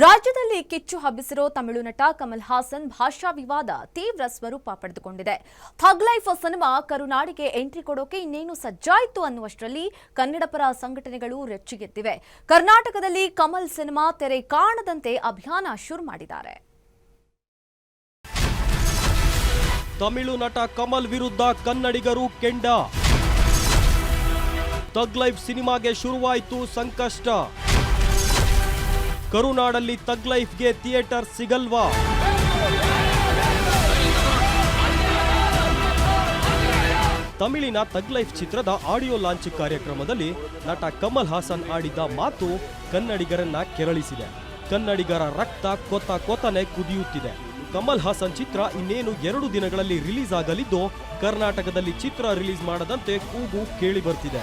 ರಾಜ್ಯದಲ್ಲಿ ಕಿಚ್ಚು ಹಬ್ಬಿಸಿರೋ ತಮಿಳು ನಟ ಕಮಲ್ ಹಾಸನ್ ಭಾಷಾ ವಿವಾದ ತೀವ್ರ ಸ್ವರೂಪ ಪಡೆದುಕೊಂಡಿದೆ. ಥಗ್ ಲೈಫ್ ಸಿನಿಮಾ ಕರುನಾಡಿಗೆ ಎಂಟ್ರಿ ಕೊಡೋಕೆ ಇನ್ನೇನು ಸಜ್ಜಾಯಿತು ಅನ್ನುವಷ್ಟರಲ್ಲಿ ಕನ್ನಡ ಪರ ಸಂಘಟನೆಗಳು ರೆಚ್ಚಿಗೆದ್ದಿವೆ. ಕರ್ನಾಟಕದಲ್ಲಿ ಕಮಲ್ ಸಿನಿಮಾ ತೆರೆ ಕಾಣದಂತೆ ಅಭಿಯಾನ ಶುರು ಮಾಡಿದ್ದಾರೆ. ತಮಿಳು ನಟ ಕಮಲ್ ವಿರುದ್ಧ ಕನ್ನಡಿಗರು ಕೆಂಡ. ತಗ್ ಲೈಫ್ ಸಿನಿಮಾಗೆ ಶುರುವಾಯಿತು ಸಂಕಷ್ಟ. ಕರುನಾಡಲ್ಲಿ ತಗ್ ಲೈಫ್ಗೆ ಥಿಯೇಟರ್ ಸಿಗಲ್ವಾ? ತಮಿಳಿನ ತಗ್ ಲೈಫ್ ಚಿತ್ರದ ಆಡಿಯೋ ಲಾಂಚ್ ಕಾರ್ಯಕ್ರಮದಲ್ಲಿ ನಟ ಕಮಲ್ ಹಾಸನ್ ಆಡಿದ ಮಾತು ಕನ್ನಡಿಗರನ್ನ ಕೆರಳಿಸಿದೆ. ಕನ್ನಡಿಗರ ರಕ್ತ ಕೊತ ಕೊತನೆ ಕುದಿಯುತ್ತಿದೆ. ಕಮಲ್ ಹಾಸನ್ ಚಿತ್ರ ಇನ್ನೇನು ಎರಡು ದಿನಗಳಲ್ಲಿ ರಿಲೀಸ್ ಆಗಲಿದ್ದು ಕರ್ನಾಟಕದಲ್ಲಿ ಚಿತ್ರ ರಿಲೀಸ್ ಮಾಡದಂತೆ ಕೂಗು ಕೇಳಿ ಬರ್ತಿದೆ.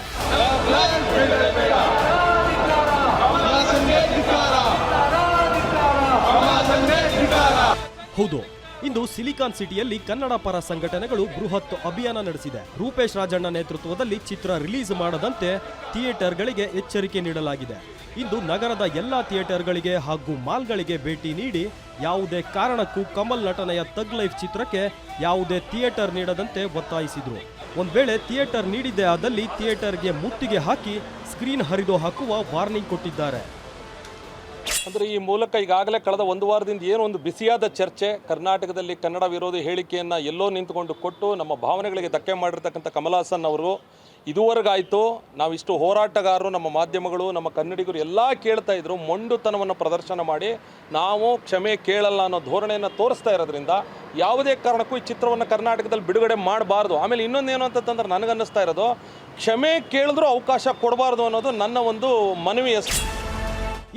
ಹೌದು. ಇಂದು ಸಿಲಿಕಾನ್ ಸಿಟಿಯಲ್ಲಿ ಕನ್ನಡ ಪರ ಸಂಘಟನೆಗಳು ಬೃಹತ್ ಅಭಿಯಾನ ನಡೆಸಿದೆ. ರೂಪೇಶ್ ರಾಜಣ್ಣ ನೇತೃತ್ವದಲ್ಲಿ ಚಿತ್ರ ರಿಲೀಸ್ ಮಾಡದಂತೆ ಥಿಯೇಟರ್ಗಳಿಗೆ ಎಚ್ಚರಿಕೆ ನೀಡಲಾಗಿದೆ. ಇಂದು ನಗರದ ಎಲ್ಲಾ ಥಿಯೇಟರ್ಗಳಿಗೆ ಹಾಗೂ ಮಾಲ್ಗಳಿಗೆ ಭೇಟಿ ನೀಡಿ ಯಾವುದೇ ಕಾರಣಕ್ಕೂ ಕಮಲ್ ನಟನೆಯ ತಗ್ ಲೈಫ್ ಚಿತ್ರಕ್ಕೆ ಯಾವುದೇ ಥಿಯೇಟರ್ ನೀಡದಂತೆ ಒತ್ತಾಯಿಸಿದರು. ಒಂದು ವೇಳೆ ಥಿಯೇಟರ್ ನೀಡಿದ್ದೇ ಆದಲ್ಲಿ ಥಿಯೇಟರ್ಗೆ ಮುತ್ತಿಗೆ ಹಾಕಿ ಸ್ಕ್ರೀನ್ ಹರಿದು ಹಾಕುವ ವಾರ್ನಿಂಗ್ ಕೊಟ್ಟಿದ್ದಾರೆ. ಅಂದರೆ ಈ ಮೂಲಕ ಈಗಾಗಲೇ ಕಳೆದ ಒಂದು ವಾರದಿಂದ ಏನು ಒಂದು ಬಿಸಿಯಾದ ಚರ್ಚೆ, ಕರ್ನಾಟಕದಲ್ಲಿ ಕನ್ನಡ ವಿರೋಧಿ ಹೇಳಿಕೆಯನ್ನು ಎಲ್ಲೋ ನಿಂತುಕೊಂಡು ಕೊಟ್ಟು ನಮ್ಮ ಭಾವನೆಗಳಿಗೆ ಧಕ್ಕೆ ಮಾಡಿರ್ತಕ್ಕಂಥ ಹಾಸನ್ ಅವರು ಇದುವರೆಗಾಯಿತು ನಾವಿಷ್ಟು ಹೋರಾಟಗಾರರು, ನಮ್ಮ ಮಾಧ್ಯಮಗಳು, ನಮ್ಮ ಕನ್ನಡಿಗರು ಎಲ್ಲ ಕೇಳ್ತಾ ಇದ್ರು, ಮೊಂಡುತನವನ್ನು ಪ್ರದರ್ಶನ ಮಾಡಿ, ನಾವು ಕ್ಷಮೆ ಕೇಳಲ್ಲ ಅನ್ನೋ ಧೋರಣೆಯನ್ನು ತೋರಿಸ್ತಾ ಇರೋದ್ರಿಂದ ಯಾವುದೇ ಕಾರಣಕ್ಕೂ ಈ ಚಿತ್ರವನ್ನು ಕರ್ನಾಟಕದಲ್ಲಿ ಬಿಡುಗಡೆ ಮಾಡಬಾರ್ದು. ಆಮೇಲೆ ಇನ್ನೊಂದೇನು ಅಂತಂದ್ರೆ ನನಗನ್ನಿಸ್ತಾ ಇರೋದು, ಕ್ಷಮೆ ಕೇಳಿದ್ರೂ ಅವಕಾಶ ಕೊಡಬಾರ್ದು ಅನ್ನೋದು ನನ್ನ ಒಂದು ಮನವಿ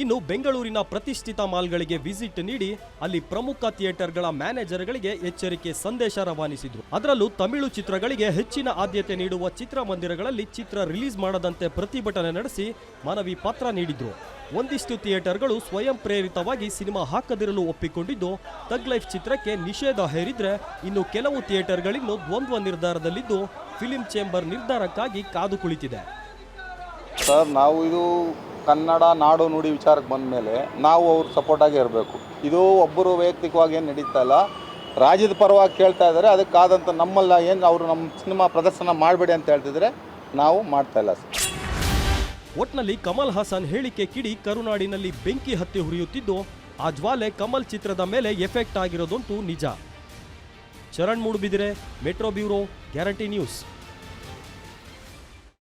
ಇನ್ನು ಬೆಂಗಳೂರಿನ ಪ್ರತಿಷ್ಠಿತ ಮಾಲ್ಗಳಿಗೆ ವಿಸಿಟ್ ನೀಡಿ ಅಲ್ಲಿ ಪ್ರಮುಖ ಥಿಯೇಟರ್ಗಳ ಮ್ಯಾನೇಜರ್ಗಳಿಗೆ ಎಚ್ಚರಿಕೆ ಸಂದೇಶ ರವಾನಿಸಿದ್ರು. ಅದರಲ್ಲೂ ತಮಿಳು ಚಿತ್ರಗಳಿಗೆ ಹೆಚ್ಚಿನ ಆದ್ಯತೆ ನೀಡುವ ಚಿತ್ರಮಂದಿರಗಳಲ್ಲಿ ಚಿತ್ರ ರಿಲೀಸ್ ಮಾಡದಂತೆ ಪ್ರತಿಭಟನೆ ನಡೆಸಿ ಮನವಿ ಪತ್ರ ನೀಡಿದ್ರು. ಒಂದಿಷ್ಟು ಥಿಯೇಟರ್ಗಳು ಸ್ವಯಂ ಪ್ರೇರಿತವಾಗಿ ಸಿನಿಮಾ ಹಾಕದಿರಲು ಒಪ್ಪಿಕೊಂಡಿದ್ದು ತಗ್ ಲೈಫ್ ಚಿತ್ರಕ್ಕೆ ನಿಷೇಧ ಹೇರಿದ್ರೆ ಇನ್ನು ಕೆಲವು ಥಿಯೇಟರ್ಗಳಿನ್ನು ದ್ವಂದ್ವ ನಿರ್ಧಾರದಲ್ಲಿದ್ದು, ಫಿಲಿಂ ಚೇಂಬರ್ ನಿರ್ಧಾರಕ್ಕಾಗಿ ಕಾದು ಕುಳಿತಿದೆ. ಸರ್, ನಾವು ಇದು ಕನ್ನಡ ನಾಡು ನುಡಿ ವಿಚಾರಕ್ಕೆ ಬಂದ ಮೇಲೆ ನಾವು ಅವ್ರ ಸಪೋರ್ಟಾಗಿ ಇರಬೇಕು. ಇದು ಒಬ್ಬರು ವೈಯಕ್ತಿಕವಾಗಿ ಏನು ನಡೀತಾ ಇಲ್ಲ. ರಾಜ್ಯದ ಪರವಾಗಿ ಕೇಳ್ತಾ ಇದ್ದಾರೆ ಅದಕ್ಕಾದಂಥ ನಮ್ಮಲ್ಲ ಏನು ಅವರು ನಮ್ಮ ಸಿನಿಮಾ ಪ್ರದರ್ಶನ ಮಾಡಬೇಡಿ ಅಂತ ಹೇಳ್ತಿದ್ರೆ ನಾವು ಮಾಡ್ತಾ ಇಲ್ಲ ಸರ್. ಒಟ್ನಲ್ಲಿ ಕಮಲ್ ಹಾಸನ್ ಹೇಳಿಕೆ ಕಿಡಿ ಕರುನಾಡಿನಲ್ಲಿ ಬೆಂಕಿ ಹತ್ತಿ ಹುರಿಯುತ್ತಿದ್ದು, ಆ ಜ್ವಾಲೆ ಕಮಲ್ ಚಿತ್ರದ ಮೇಲೆ ಎಫೆಕ್ಟ್ ಆಗಿರೋದಂತೂ ನಿಜ. Charan Moodbidri, metro bureau, guarantee news.